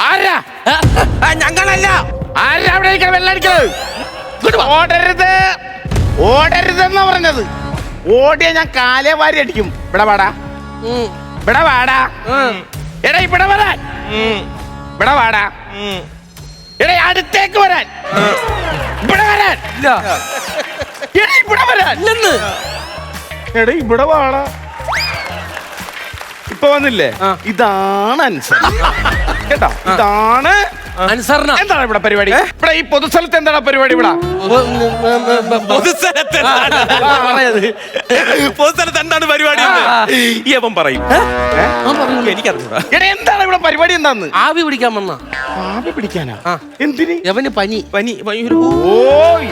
ആരാ? ഞങ്ങളല്ല. ആരാ അവിടെ ഇരിക്കണ? വെള്ളടിക്കണത് ഓടരുത്. ഓടരുതെന്നാ പറഞ്ഞത്. ഓടിയ ഞാൻ കാലേ വാരി അടിക്കും. ഇവിടെ വാടാ. ഇവിടെ വാടാ. എടാ ഇവിടെ വരാൻ. ഇവിടെ വാടാ. എടാ അടുത്തേക്ക് വരാൻ. ഇവിടെ വരാൻ. എടാ ഇവിടെ വരാൻ. എടാ ഇവിടെ വാടാ. ഇപ്പൊ വന്നില്ലേ? ഇതാണ് അൻസർ. കേട്ടോ? ഇതാണ് അനുസരണ എന്താണ് ഇവിടെ പരിപാടി? ഇവിടെ ഈ പൊതുസ്ഥലത്ത് എന്താണ് പരിപാടി ഇവിടെ? പൊതുസ്ഥലത്ത് പൊതുസ്ഥലത്ത് എന്താണ് പരിപാടി യവൻ പറയും. എനിക്കറിഞ്ഞൂടാ. എന്താണ് ഇവിടെ പരിപാടി എന്താന്ന്? ആവി പിടിക്കാൻ വന്ന. ആവി പിടിക്കാനാ. എന്തിന്? യവന് പനി. പനി ഭയങ്കര ഓ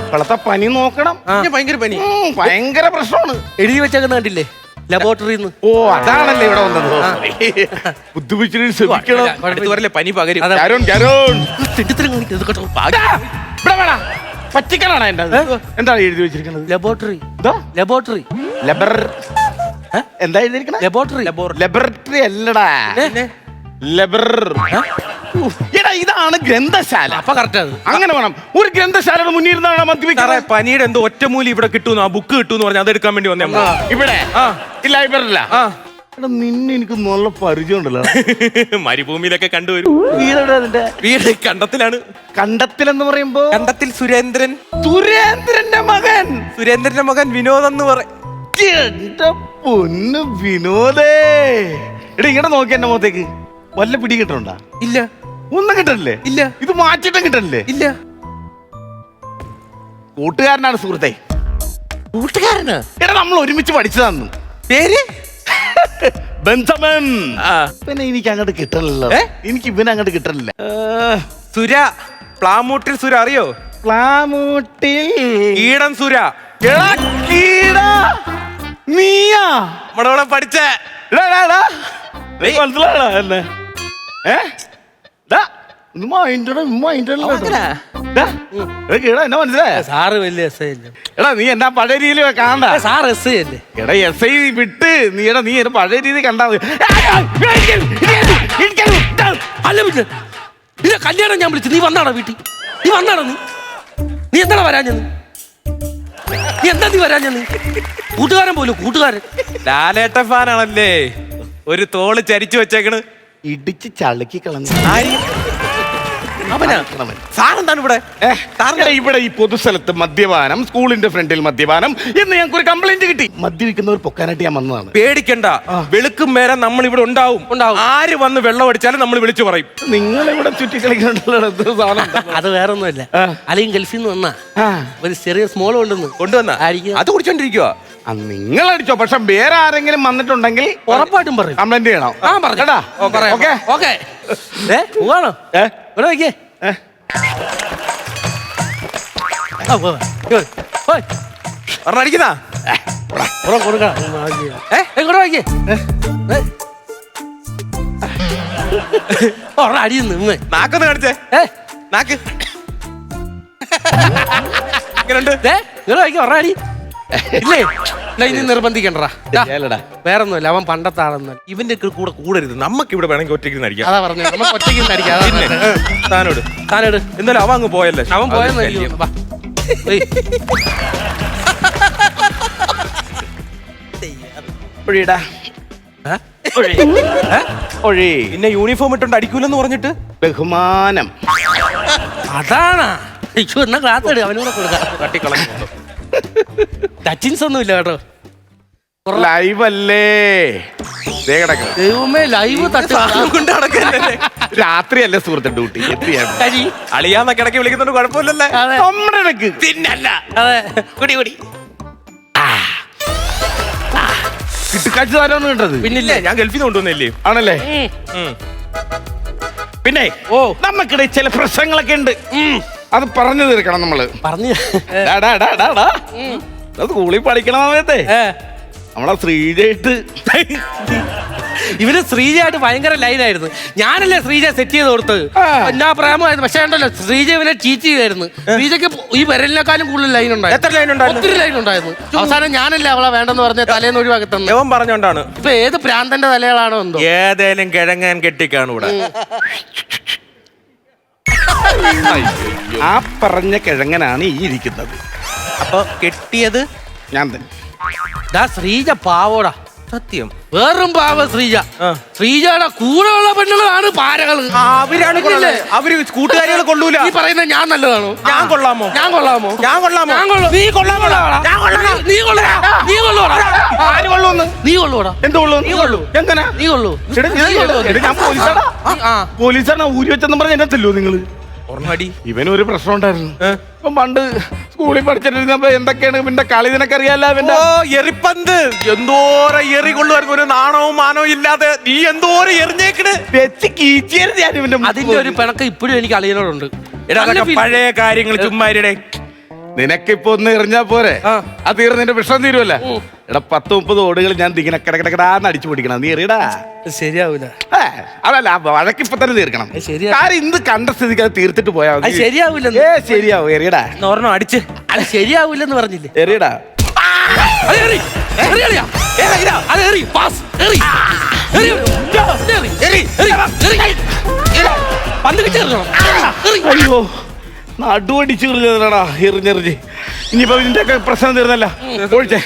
ഇപ്പോഴത്തെ പനി നോക്കണം. ഭയങ്കര പനി. ഭയങ്കര പ്രശ്നമാണ്. എഴുതി വെച്ചേക്കുന്ന കണ്ടില്ലേ? ലബോറട്ടറിന്ന്. ഓ അതാണല്ലേ ഇവിടെ വന്നത്. ബുദ്ധിമുട്ടിന് ശ്രമിക്കണം അടുത്ത് വരല്ലേ പനി പകരും. അതെ. ജാരോൺ, ജാരോൺ. തിട്ടിത്തരം കാണിക്കരുത് കേട്ടോ. ഇവിടെ എന്റെ എന്താണ് എഴുതി വെച്ചിരിക്കുന്നത്? ലബോറട്ടറി. ഇതാ, ലബോറട്ടറി. ലബർ. ഏ? എന്താ എഴുതിയിരിക്കണേ? ലബോറട്ടറി. ലബറട്ടറി അല്ലടാ. ലബർ. എടാ ഇതാണ് ഗ്രന്ഥശാല. അപ്പൊ കറക്റ്റ് അത് അങ്ങനെ വേണം. ഒരു ഗ്രന്ഥശാലയുടെ മുന്നിൽ ഇരുന്നാണ് സാറേ മദ്യപിക്കുന്നത്. പനിയുടെ എന്തോ ഒറ്റമൂലി ഇവിടെ കിട്ടുന്നു ആ ബുക്ക് കിട്ടുന്നു പറഞ്ഞു അത് എടുക്കാൻ വേണ്ടി വന്നേ ഇവിടെ. ആ. ഈ ലൈബ്രറിയില ആ. എടാ നിന്നെ എനിക്ക് നല്ല പരിചയം ഉണ്ടല്ലോ. മരുഭൂമിയിലൊക്കെ കണ്ടുവരും. വീടെവിടെ അതിന്റെ വീട് കണ്ടത്തിലാണ്. കണ്ടത്തിൽ എന്ന് പറയുമ്പോ? കണ്ടത്തിൽ സുരേന്ദ്രൻ. സുരേന്ദ്രന്റെ മകൻ. സുരേന്ദ്രന്റെ മകൻ വിനോദ് എന്ന് പറ എന്റെ പൊന്ന് വിനോദേ. എടാ ഇങ്ങനെ നോക്കി എന്റെ മുഖത്തേക്ക്. വല്ല പിടി കിട്ടണ്ട ഇല്ല. ഒന്നും കിട്ടണില്ലേ? ഇല്ല. ഇത് മാറ്റിട്ടും കിട്ടണില്ലേ? ഇല്ല. കൂട്ടുകാരനാണ് സുഹൃത്തെ. കൂട്ടുകാരന്? എടാ നമ്മൾ ഒരുമിച്ച് പഠിച്ചതാന്ന്. പേര്? ബെഞ്ചമിൻ. പിന്നെ എനിക്ക് അങ്ങോട്ട് കിട്ടണില്ല? എനിക്ക് ഇവനെ അങ്ങോട്ട് കിട്ടണില്ല സുര. പ്ലാമൂട്ടിൽ സുര അറിയോ? പ്ലാമൂട്ടിൽ. ഈടൻ സുര. നീയാ. നമ്മുടെ പഠിച്ചേ. മനസ്സിലാണോ എന്നെ? സാറ് വലിയ എസ് ഐ അല്ലേ? എടാ നീ എന്നാ പഴയ രീതിയിൽ കാണണ്ട? സാർ എസ് ഐ അല്ലേ? എടാ എസ് ഐ വിട്ട് നീ എടാ നീ എന്നെ പഴയ രീതി കണ്ടാ മതി. അല്ല പിന്നെ നിന്നെ കല്യാണം ഞാൻ വിളിച്ചു. നീ വന്നാണോ വീട്ടിൽ? നീ വന്നാണോ നീ? നീ എന്താണ് വരാഞ്ഞത്? നീ എന്താ നീ വരാഞ്ഞത്? കൂട്ടുകാരൻ പോലും കൂട്ടുകാരൻ. ലാലേട്ട ഫാനാണല്ലേ? ഒരു തോൾ ചരിച്ചു വെച്ചേക്കണ്. ഇടിച്ച് ചളുക്കി കളഞ്ഞു. അവനാ? സാറെന്താണ് ഇവിടെ എടാ, ഇവിടെ ഈ പൊതുസ്ഥലത്ത് മദ്യപാനം സ്കൂളിന്റെ ഫ്രണ്ടിൽ മദ്യപാനം എന്ന് ഞങ്ങൾക്ക് ഒരു കംപ്ലൈന്റ് കിട്ടി. മദ്യപിക്കുന്നവർ പൊക്കാനായിട്ട് ഞാൻ വന്നതാണ്. പേടിക്കണ്ട. വെളുക്കും മേരെ നമ്മൾ ഇവിടെ ഉണ്ടാവും. ഉണ്ടാവും. ആര് വന്ന് വെള്ളം അടിച്ചാലും നമ്മൾ വിളിച്ചു പറയും. നിങ്ങൾ ഇവിടെ എന്ത് സാധനം അത് വേറെ ഒന്നുമില്ല. അല്ലെങ്കിൽ ഗൾഫിൽ നിന്ന് വന്നാ. ആ, ഒരു ചെറിയ സ്മോൾ കൊണ്ടുവന്ന് കൊണ്ടുവന്ന? അത് കുടിച്ചോണ്ടിരിക്കുക ആ, നിങ്ങൾ അടിച്ചോ. പക്ഷെ വേറെ ആരെങ്കിലും വന്നിട്ടുണ്ടെങ്കിൽ ഉറപ്പായിട്ടും പറയും. കംപ്ലൈന്റ് ചെയ്യണം. ആ പറഞ്ഞു. ഓക്കെ? ഓക്കെ. ഏ പോവാണോ? ഏ? ഇവിടെ വയ്ക്കേ ഏ? ആ, പോ, പോ. ഇങ്ങോട്ട്. പോയ്. പറഞ്ഞ അടിക്കുന്ന? ഒരെണ്ണം കൊടുക്കണം ഉം, ആ, ചെയ്യാം. ഏ ഇങ്ങോട്ട് വയ്ക്കേ. ഒരെണ്ണം അടിയുന്നു നാക്കൊന്ന് കാണിച്ചേ. നാക്ക്. എങ്ങനെയുണ്ട് ദേ, ഇങ്ങോട്ട് വയ്ക്കേ ഒരെണ്ണം അടി. ഇല്ലേ ഇനി നിർബന്ധിക്കണ്ടടാ ദാ, ശരിയല്ലടാ. വേറൊന്നുമില്ല അവൻ പണ്ടത്തെ ആളൊന്നും ഇവന്റെ ഒക്കെ കൂടെ കൂടരുത് നമുക്ക് ഇവിടെ വേണമെങ്കിൽ ഒറ്റയ്ക്ക് നടിക്കാം അതാ പറഞ്ഞു നമുക്ക് ഒറ്റയ്ക്ക് നിന്ന് അടിക്കാം അതാ പിന്നെ പറഞ്ഞത്. താനോട് താനെട് എന്തായാലും അവൻ അങ്ങ് പോയല്ലേ അവൻ പോയെന്ന് അത് എനിക്ക് ശല്യം. തോന്നുന്നു. വാ. ഏയ്. ഒഴിടാ ഏ? ഒഴി ഏ? ഒഴി പിന്നെ യൂണിഫോം ഇട്ടോണ്ട് അടിക്കൂലെന്ന് പറഞ്ഞിട്ട് ബഹുമാനം അതാണാ അയ്യോ എന്നാ ക്ലാസ് എടു അവനൂടെ കൊടുക്കാം തട്ടിക്കളഞ്ഞു ടച്ചിങ്സ് ഒന്നും ഇല്ല കേട്ടോ. ലൈവ് അല്ലേ ദേ ദൈവമേ ലൈവ് തട്ടി കൊണ്ട് നടക്കല്ലേ രാത്രിയല്ലേ സുഹൃത്ത് ഡ്യൂട്ടി? എത്തിയാണ് കരി അളിയാന്നൊക്കെ ഇടയ്ക്ക് വിളിക്കുന്നുണ്ട് കുഴപ്പമില്ലല്ലേ? അതെ. നമ്മുടെ ഇടയ്ക്ക് പിന്നല്ല. അതെ. കുടി പിന്നില്ലേ? ഞാൻ ഗൾഫിൽ നിന്ന് കൊണ്ടുവന്നില്ലേ? ആണല്ലേ? ഉം. പിന്നെ ഓ. നമുക്കിടയിൽ ചില പ്രശ്നങ്ങളൊക്കെ ഉണ്ട്. അത് പറഞ്ഞു തീർക്കണം നമ്മൾ. പറഞ്ഞു. ഡാ, ഡാ, ഡാ, ഡാ, ഡാ. സ്കൂളിൽ പഠിക്കണ സമയത്തെ. ഏ. നമ്മളെ ശ്രീജയിട്ട് ഇവർ ശ്രീജയായിട്ട് ഭയങ്കര ലൈനായിരുന്നു. ഞാനല്ലേ ശ്രീജ സെറ്റ് ചെയ്ത് കൊടുത്തത്. എല്ലാ പ്രേമമായിരുന്നു. പക്ഷേ ഉണ്ടല്ലോ ശ്രീജ ഇവനെ ചീറ്റ് ചെയ്തായിരുന്നു. ശ്രീജയ്ക്ക് ഈ വിരലിനെക്കാളും കൂടുതൽ ലൈൻ ഉണ്ടായിരുന്നു. എത്ര ലൈൻ ഉണ്ടായിരുന്നു? ഒത്തിരി ലൈൻ ഉണ്ടായിരുന്നു. അവസാനം ഞാനല്ലേ അവളെ വേണ്ടെന്ന് പറഞ്ഞ തലേന്ന് ഒഴിവാക്കി തന്നു യവൻ പറഞ്ഞോണ്ടാണ്. ഇപ്പൊ ഏത് പ്രാന്തന്റെ തലകളാണോ എന്തോ. ഏതേലും കിഴങ്ങാൻ കെട്ടിക്കാണ് ഇവിടെ. ആ പറഞ്ഞ കിഴങ്ങനാണ് ഈ ഇരിക്കുന്നത്. അപ്പൊ കെട്ടിയത് ഞാൻ തന്നെ. ദാ ശ്രീജ പാവോടാ. സത്യം. വേറും പാവ ശ്രീജ. ശ്രീജയുടെ കൂടെയുള്ള പെണ്ണുങ്ങളാണ് പാരകൾ. ആ, അവരാണ്. അവർ കൂട്ടുകാരികൾ കൊള്ളൂല. നീ പറയുന്ന ഞാൻ നല്ലതാണോ? ഞാൻ കൊള്ളാമോ? ഞാൻ കൊള്ളാമോ? ഞാൻ കൊള്ളാമോ? ഞാൻ കൊള്ളാം. നീ കൊള്ളാമോടാ. ഞാൻ കൊള്ളാം. നീ കൊള്ളാ. നീ കൊള്ളൂടാ. ആര് കൊള്ളുമെന്ന്? നീ കൊള്ളൂടാ. എന്ത് കൊള്ളു? നീ കൊള്ളു. എങ്ങനെ? നീ കൊള്ളൂ. എടാ, ഞാൻ- നീ കൊള്ളൂ. എടാ, ഞാൻ പോലീസാടാ. ആ. പോലീസാണ് ഊരി വെച്ചെന്ന് പറഞ്ഞ എന്നെ തല്ലോ നിങ്ങൾ? ഇവനൊരു പ്രശ്നം ഉണ്ടായിരുന്നു? ഇപ്പം പണ്ട് സ്കൂളിൽ പഠിച്ചിട്ടിരുന്നപ്പോ എന്തൊക്കെയാണ്? പിന്നെ കളി നിനക്ക് ഇവന്റെ ഓ എറിപ്പന്ത്. എന്തോരം എറി കൊള്ളുവായിരുന്നു. ഒരു നാണവും മാനവും ഇല്ലാതെ നീ എന്തോരം എറിഞ്ഞേക്കണ്? വെച്ച് കീച്ചിയായിരുന്നു ഞാൻ ഇവന്റെ അതിന്റെ ഒരു പിണക്കം ഇപ്പോഴും എനിക്ക് അളിയനോടുണ്ട്. എടാ അതൊക്കെ പഴയ കാര്യങ്ങൾ ചുമ്മാരുടെ നിനക്കിപ്പോ ഒന്ന് എറിഞ്ഞാ പോരെ ആ. തീർന്ന് നിന്റെ വിഷം തീരുമല്ല എടാ പത്ത് മുപ്പത് ഓടുകൾ ഞാൻ ഇങ്ങനെ കിടക്കിടക്കിടാന്ന് അടിച്ചു പിടിക്കണം നീ എറിയടാ ശരിയാവൂല ഏ, അതല്ല ആ വഴക്കിപ്പൊ തന്നെ തീർക്കണം അത് ശരിയാ. കാര്യം ഇന്ന് കണ്ട സ്ഥിതിക്ക് അത് തീർത്തിട്ട് പോയാ മതി. അത് ശരിയാവൂല ഏ ശരിയാവും എറിയടാ ഒരെണ്ണം അടിച്ച് അത് ശരിയാവൂലെന്ന് പറഞ്ഞില്ലേ എറിയടാ അത് എറി. എറി, എറിയാ. അത് എറി. പാസ്. എറി. എറി. എറി. എറി. എറി. എറി. പന്ത് കിട്ടി എറിഞ്ഞോണം. എറി. അയ്യോ നടുവടിച്ച് എറിഞ്ഞതാടാ എറിഞ്ഞെറിഞ്ഞ്. ഇനിയിപ്പോ ഇതിന്റെ ഒക്കെ പ്രശ്നം തീർന്നല്ല. ഒഴിച്ചേ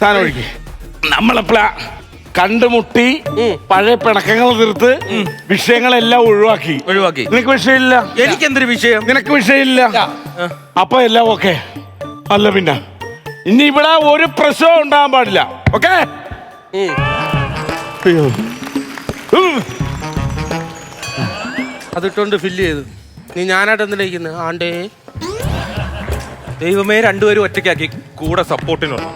സാധനം ഒഴിക്ക്. നമ്മളെപ്പോഴാ കണ്ടുമുട്ടി പഴയ പിണക്കങ്ങൾ തീർത്ത് വിഷയങ്ങളെല്ലാം ഒഴിവാക്കി. ഒഴിവാക്കി. നിനക്ക് വിഷയമില്ല? എനിക്ക് എന്തൊരു വിഷയം? നിനക്ക് വിഷയമില്ല? അപ്പൊ എല്ലാം ഓക്കെ. അല്ല പിന്നെ ഇനി ഇവിടെ ഒരു പ്രശ്നവും ഉണ്ടാകാൻ പാടില്ല. ഓക്കെ. അതിട്ടോണ്ട് ഫില്ല് ചെയ്തു. നീ ഞാനായിട്ട് എന്തിലേക്കുന്നു ആണ്ടേ. ദൈവമേ രണ്ടുപേരും ഒറ്റയ്ക്കാക്കി. കൂടെ സപ്പോർട്ടിനുള്ള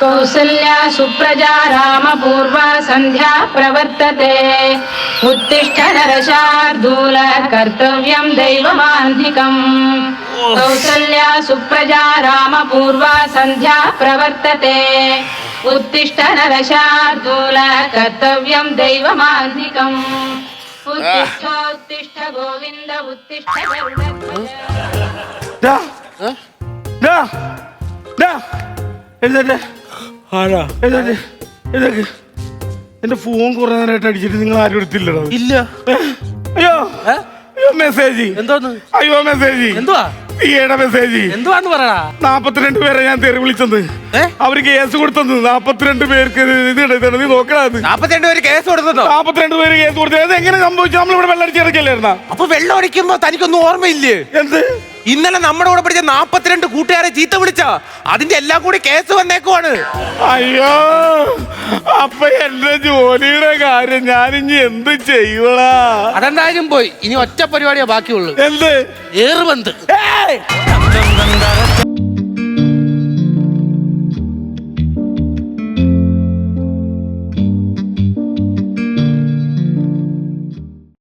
കൗസല്യ സുപ്രജാ രാമപൂർവ സന്ധ്യ പ്രവർത്തത്തെ. ഉത്തിഷ്ഠ നരശാർദൂല കർത്തവ്യം ദൈവമാന്തികം. കൗസല്യ സുപ്രജാ രാമപൂർവ സന്ധ്യ പ്രവർത്തതേ ഉത്തിഷ്ഠ നരശാർദൂല കർത്തവ്യം ദൈവമാന്തികം ഉത്തിഷ്ഠോത്തിഷ്ഠ ഗോവിന്ദ ഉത്തിഷ്ഠ എഴുതട്ടെ. ആരാ? എഴുതട്ടെ. എഴുതട്ടെ. എന്റെ ഫോൺ കുറെ നേരമായിട്ട് അടിച്ചിട്ട് നിങ്ങൾ ആരും എടുത്തില്ലടോ. ഇല്ല. അയ്യോ. അയ്യോ മെസ്സേജ് എന്തോന്ന്? അയ്യോ മെസ്സേജ് എന്തുവാ? ഈയുടെ മെസ്സേജ് എന്തുവാന്ന് പറയടാ? നാപ്പത്തിരണ്ട് പേരെ ഞാൻ തെറി വിളിച്ചത് ഏ? അവർ കേസ് കൊടുത്തത് നാപ്പത്തിരണ്ട് പേർക്ക് ഇത് ഇതാണ് നീ നോക്കണത് നാപ്പത്തിരണ്ട് പേര് കേസ് കൊടുത്തോ നാപ്പത്തിരണ്ട് പേര് കേസ് കൊടുത്തത് എങ്ങനെ സംഭവിച്ചു? നമ്മളിവിടെ വെള്ളടിച്ചിറക്കില്ലായിരുന്ന അപ്പൊ വെള്ളം അടിക്കുമ്പോ തനിക്കൊന്നും ഓർമ്മയില്ലേ? എന്ത്? ഇന്നലെ നമ്മുടെ കൂടെ പഠിച്ച നാപ്പത്തിരണ്ട് കൂട്ടുകാരെ ചീത്ത വിളിച്ച അതിന്റെ എല്ലാം കൂടി കേസ് വന്നേക്കുവാണ്. അയ്യോ അപ്പൊ എന്റെ ജോലിയുടെ കാര്യം ഞാൻ ഇനി എന്ത് ചെയ്യണാ അതെന്തായാലും പോയി. ഇനി ഒറ്റ പരിപാടിയാ ബാക്കിയുള്ളൂ. എന്ത്? ഏറുബന്ത് ഏയ്!